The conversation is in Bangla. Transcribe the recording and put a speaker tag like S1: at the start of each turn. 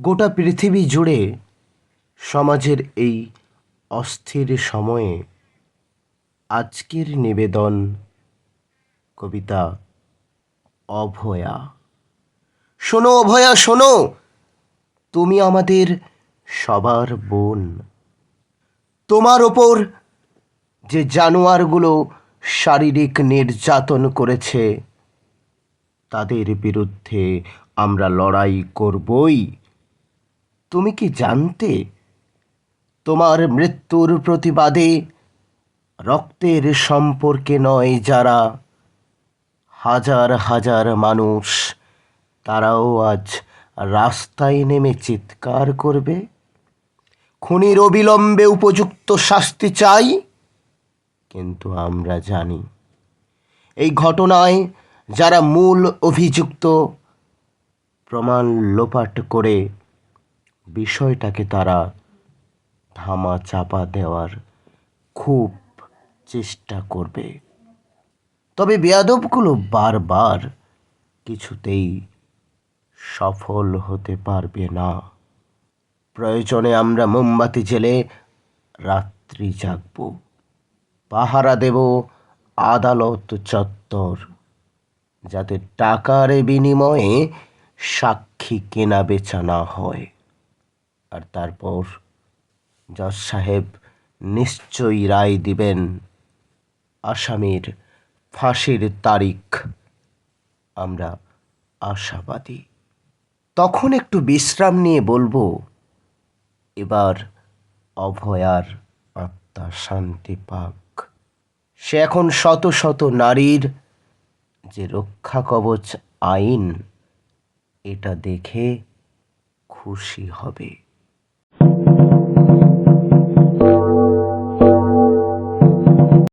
S1: গোটা পৃথিবী জুড়ে সমাজের এই অস্থির সময়ে আজকের নিবেদন কবিতা অভয়া। শোনো অভয়া, শোনো, তুমি আমাদের সবার বোন। তোমার ওপর যে জানোয়ারগুলো শারীরিক নির্যাতন করেছে, তাদের বিরুদ্ধে আমরা লড়াই করবই। তুমি কি জানতে তোমার মৃত্যুর প্রতিবাদে রক্তের সম্পর্কে নয় যারা হাজার হাজার মানুষ, তারাও আজ রাস্তায় নেমে চিৎকার করবে? খুনির অবিলম্বে উপযুক্ত শাস্তি চাই, কিন্তু আমরা জানি এই ঘটনায় যারা মূল অভিযুক্ত প্রমাণ লোপাট করে বিষয়টাকে তারা ধামা চাপা দেওয়ার খুব চেষ্টা করবে। তবে বেয়াদবগুলো বারবার কিছুতেই সফল হতে পারবে না। প্রয়োজনে আমরা মোমবাতি জেলে রাত্রি জাগব। পাহারা দেব আদালত চত্বর, যাতে টাকার বিনিময়ে সাক্ষী কেনা বেচা না হয়। আর তারপর জজ সাহেব নিশ্চয়ই রায় দিবেন আসামির ফাঁসির তারিখ। আমরা আশাবাদী। তখন একটু বিশ্রাম নিয়ে বলব, এবার অভয়ার আত্মা শান্তি পাক। সে এখন শত শত নারীর যে রক্ষা কবচ আইন, এটা দেখে খুশি হবে।